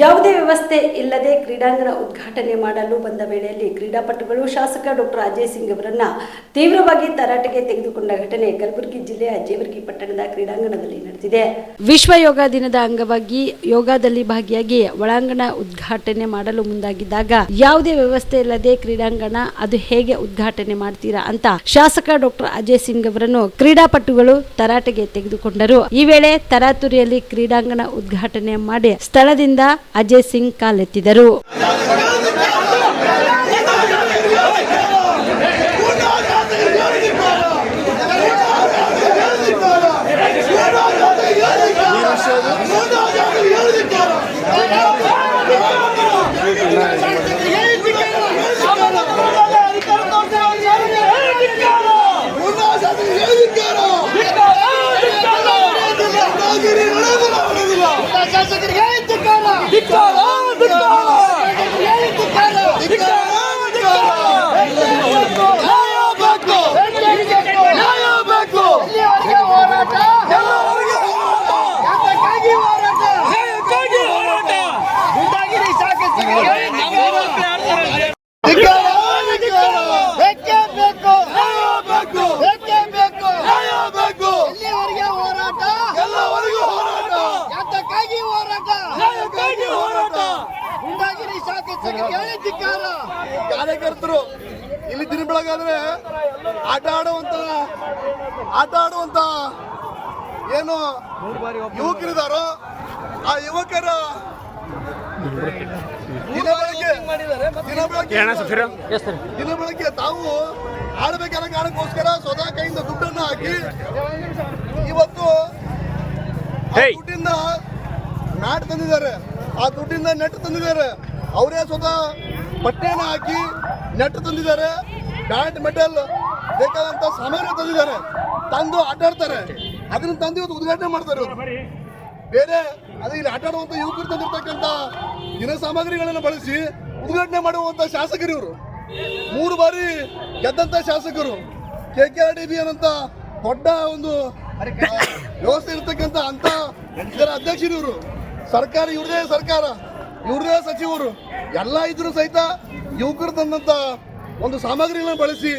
ಯಾವುದೇ ವ್ಯವಸ್ಥೆ ಇಲ್ಲದೆ ಕ್ರೀಡಾಂಗಣ ಉದ್ಘಾಟನೆ ಮಾಡಲು ಬಂದ ವೇಳೆಯಲ್ಲಿ ಕ್ರೀಡಾಪಟುಗಳು ಶಾಸಕ ಡಾಕ್ಟರ್ ಅಜಯ್ ಸಿಂಗ್ ಅವರನ್ನ ತೀವ್ರವಾಗಿ ತರಾಟೆಗೆ ತೆಗೆದುಕೊಂಡ ಘಟನೆ ಕಲಬುರಗಿ ಜಿಲ್ಲೆಯ ಜೇವರ್ಗಿ ಪಟ್ಟಣದ ಕ್ರೀಡಾಂಗಣದಲ್ಲಿ ನಡೆದಿದೆ. ವಿಶ್ವ ಯೋಗ ದಿನದ ಅಂಗವಾಗಿ ಯೋಗದಲ್ಲಿ ಭಾಗಿಯಾಗಿ ಒಳಾಂಗಣ ಉದ್ಘಾಟನೆ ಮಾಡಲು ಮುಂದಾಗಿದ್ದಾಗ ಯಾವುದೇ ವ್ಯವಸ್ಥೆ ಇಲ್ಲದೆ ಕ್ರೀಡಾಂಗಣ ಅದು ಹೇಗೆ ಉದ್ಘಾಟನೆ ಮಾಡ್ತೀರಾ ಅಂತ ಶಾಸಕ ಡಾಕ್ಟರ್ ಅಜಯ್ ಸಿಂಗ್ ಅವರನ್ನು ಕ್ರೀಡಾಪಟುಗಳು ತರಾಟೆಗೆ ತೆಗೆದುಕೊಂಡರು. ಈ ವೇಳೆ ತರಾತುರಿಯಲ್ಲಿ ಕ್ರೀಡಾಂಗಣ ಉದ್ಘಾಟನೆ ಮಾಡಿ ಸ್ಥಳದಿಂದ ಅಜಯ್ ಸಿಂಗ್ ಕಾಲೆತ್ತಿದರು. ಕಾರ್ಯಕರ್ತರು ಇಲ್ಲಿ ದಿನ ಬೆಳಗಾದ್ರೆ ಆಟ ಆಡುವಂತ ಆಟ ಆಡುವಂತ ಏನು ಯುವಕರಿದಾರೋ ಆ ಯುವಕರ ದಿನ ಬೆಳಗ್ಗೆ ದಿನ ಬೆಳಗ್ಗೆ ದಿನ ಬೆಳಗ್ಗೆ ತಾವು ಆಡಬೇಕಾದ ಕಾರಣಕ್ಕೋಸ್ಕರ ಸ್ವತಃ ಕೈಯಿಂದ ದುಡ್ಡನ್ನು ಹಾಕಿ ಇವತ್ತು ಆ ದುಡ್ಡಿಂದ ನಾಟ್ ತಂದಿದ್ದಾರೆ. ಆ ದುಡ್ಡಿಂದ ನೆಟ್ ತಂದಿದ್ದಾರೆ. ಅವರೇ ಸ್ವತಃ ಬಟ್ಟೆನ ಹಾಕಿ ನೆಟ್ ತಂದಿದ್ದಾರೆ ಬ್ಯಾಟ್ ಮೆಟಲ್ ಬೇಕಾದಂತ ಸಾಮಾನ್ಯ ತಂದಿದ್ದಾರೆ. ತಂದು ಆಟ ಆಡ್ತಾರೆ ಅದನ್ನ ತಂದು ಇವತ್ತು ಉದ್ಘಾಟನೆ ಮಾಡ್ತಾರೆ ಬೇರೆ, ಅದು ಇಲ್ಲಿ ಆಟ ಆಡುವಂತ ಯುವಕರು ತಂದಿರ್ತಕ್ಕಂಥ ದಿನ ಸಾಮಗ್ರಿಗಳನ್ನು ಬಳಸಿ ಉದ್ಘಾಟನೆ ಮಾಡುವಂತ ಶಾಸಕರು ಇವರು. ಮೂರು ಬಾರಿ ಗೆದ್ದಂತ ಶಾಸಕರು. K K R D B ಅನ್ನಂತ ದೊಡ್ಡ ಒಂದು ವ್ಯವಸ್ಥೆ ಇರ್ತಕ್ಕಂಥ ಅಂತ ಇದರ ಅಧ್ಯಕ್ಷರು ಇವರು. ಸರ್ಕಾರ, ಇವ್ರದೇ ಸರ್ಕಾರ. ಇವ್ರದೇ ಸಚಿವರು. ಎಲ್ಲ ಇದ್ರು ಸಹಿತ ಯುವಕರು ತಂದಂತ ಒಂದು ಸಾಮಗ್ರಿಗಳನ್ನು ಬಳಸಿ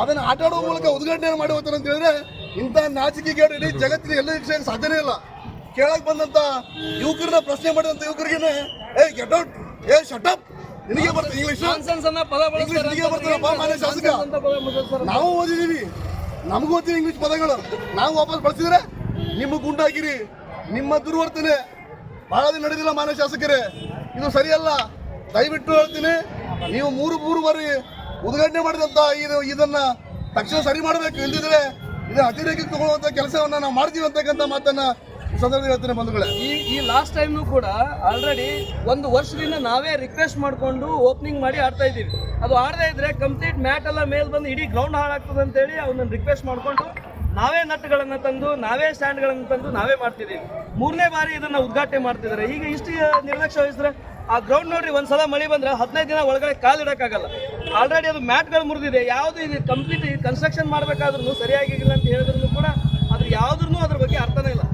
ಅದನ್ನು ಆಟ ಆಡುವ ಮೂಲಕ ಉದ್ಘಾಟನೆ ಮಾಡಿ ಹೋಗ್ತಾರೆ ಅಂತ ಹೇಳಿದ್ರೆ ಇಂಥ ನಾಚಿಕೆಗೇಡು ಇಡೀ ಜಗತ್ತಿನ ಎಲ್ಲ ವಿಷಯಕ್ಕೆ ಸಾಧ್ಯನೇ ಇಲ್ಲ. ಕೇಳಕ್ ಬಂದಂತ ಯುವಕರನ್ನ ಪ್ರಶ್ನೆ ಮಾಡಿದಂತ ಯುವಕರಿಗೆ ಏ ಗೆಟ್ ಔಟ್ ಏ ಶಟ್ ಅಪ್ ನಿನಗೆ ಬರ್ತದೆ ಇಂಗ್ಲಿಷ್ ಇಂಗ್ಲಿಷ್ ನಿನಗೆ ಬರ್ತದಪ್ಪ ಮಾನ್ಯ ಶಾಸಕ. ನಾವು ಓದಿದೀವಿ ನಮಗೂ ಓದ್ತೀವಿ ಇಂಗ್ಲಿಷ್ ಪದಗಳು. ನಾವು ವಾಪಸ್ ಬಳಸಿದ್ರೆ ನಿಮ್ಮ ಗುಂಡಾಗಿರಿ. ನಿಮ್ಮ ದುರ್ವರ್ತನೆ. ಬಹಳ ದಿನ ನಡೆದಿಲ್ಲ ಮಾನ್ಯ ಶಾಸಕರೇ. ಇದು ಸರಿಯಲ್ಲ. ದಯವಿಟ್ಟು ಹೇಳ್ತೀನಿ, ನೀವು ಮೂರು ಮೂರು ಬಾರಿ ಉದ್ಘಾಟನೆ ಮಾಡಿದಂತ ಇದು ಇದನ್ನ ತಕ್ಷಣ ಸರಿ ಮಾಡಬೇಕು. ಇಲ್ದಿದ್ರೆ ಇದು ಅತಿರೇಕಕ್ಕೆ ತಗೊಳ್ಳುವಂತ ಕೆಲಸವನ್ನ ನಾವು ಮಾಡ್ತೀವಿ ಅಂತಕ್ಕಂಥ ಮಾತನ್ನ ಈ ಈ ಲಾಸ್ಟ್ ಟೈಮ್ನು ಕೂಡ ಆಲ್ರೆಡಿ ಒಂದು ವರ್ಷದಿಂದ ನಾವೇ ರಿಕ್ವೆಸ್ಟ್ ಮಾಡಿಕೊಂಡು ಓಪನಿಂಗ್ ಮಾಡಿ ಆಡ್ತಾ ಇದ್ದೀವಿ. ಅದು ಆಡದೇ ಇದ್ರೆ ಕಂಪ್ಲೀಟ್ ಮ್ಯಾಟ್ ಎಲ್ಲ ಮೇಲೆ ಬಂದು ಇಡೀ ಗ್ರೌಂಡ್ ಹಾಳಾಗ್ತದೆ ಅಂತೇಳಿ ಅವನ್ನ ರಿಕ್ವೆಸ್ಟ್ ಮಾಡಿಕೊಂಡು ನಾವೇ ನಟ್ಗಳನ್ನು ತಂದು, ನಾವೇ ಸ್ಟ್ಯಾಂಡ್ಗಳನ್ನು ತಂದು, ನಾವೇ ಮಾಡ್ತಿದ್ದೀವಿ. ಮೂರನೇ ಬಾರಿ ಇದನ್ನ ಉದ್ಘಾಟನೆ ಮಾಡ್ತಿದ್ದಾರೆ. ಈಗ ಇಷ್ಟು ನಿರ್ಲಕ್ಷ್ಯ ವಹಿಸಿದ್ರೆ ಆ ಗ್ರೌಂಡ್ ನೋಡ್ರಿ, ಒಂದ್ಸಲ ಮಳೆ ಬಂದ್ರೆ ಹದಿನೈದು ದಿನ ಒಳಗಡೆ ಕಾಲಿಡಕ್ಕಾಗಲ್ಲ ಆಲ್ರೆಡಿ ಅದು ಮ್ಯಾಟ್ಗಳು ಮುರಿದಿದೆ. ಯಾವುದು ಇದು ಕಂಪ್ಲೀಟ್ ಕನ್ಸ್ಟ್ರಕ್ಷನ್ ಮಾಡಬೇಕಾದ್ರೂ ಸರಿಯಾಗಿಲ್ಲ ಅಂತ ಹೇಳಿದ್ರು ಕೂಡ ಅದ್ರ ಯಾವ್ದ್ರೂ ಅದ್ರ ಬಗ್ಗೆ ಅರ್ಥನೇ ಇಲ್ಲ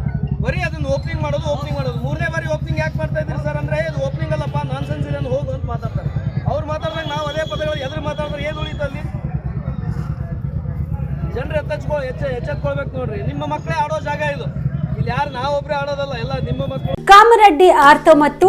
ಬರೀ ಅದನ್ನ ಓಪನಿಂಗ್ ಮಾಡೋದು ಓಪನಿಂಗ್ ಮಾಡೋದು ಮೂರನೇ ಬಾರಿ ಓಪನಿಂಗ್ ಯಾಕೆ ಮಾಡ್ತಾ ಇದ್ದೀರಿ ಸರ್ ಅಂದ್ರೆ ಇದು ಓಪನಿಂಗ್ ಅಲ್ಲಪ್ಪ ನಾನ್ ಸೆನ್ಸ್ ಇದೆ ಹೋಗು ಅಂತ ಮಾತಾಡ್ತಾರೆ ಅವ್ರು ಮಾತಾಡಿದಾಗ ನಾವು ಅದೇ ಪದಗಳು ಎದುರು ಮಾತಾಡಿದ್ರೆ ಏನು ಉಳಿತು ಅಲ್ಲಿ ಎಚ್ಚೆಚ್ಕೊ ಎಚ್ಚ, ಎಚ್ಚೆತ್ಕೊಳ್ಬೇಕು ನೋಡ್ರಿ. ನಿಮ್ಮ ಮಕ್ಕಳೇ ಆಡೋ ಜಾಗ ಇದು. ಇಲ್ಲಿ ಯಾರು ನಾವೊಬ್ರೆ ಆಡೋದಲ್ಲ, ಎಲ್ಲ ನಿಮ್ಮ ಮಕ್ಕಳು ಕಾಮರೆಡ್ಡಿ ಆರ್ತೋ ಮತ್ತು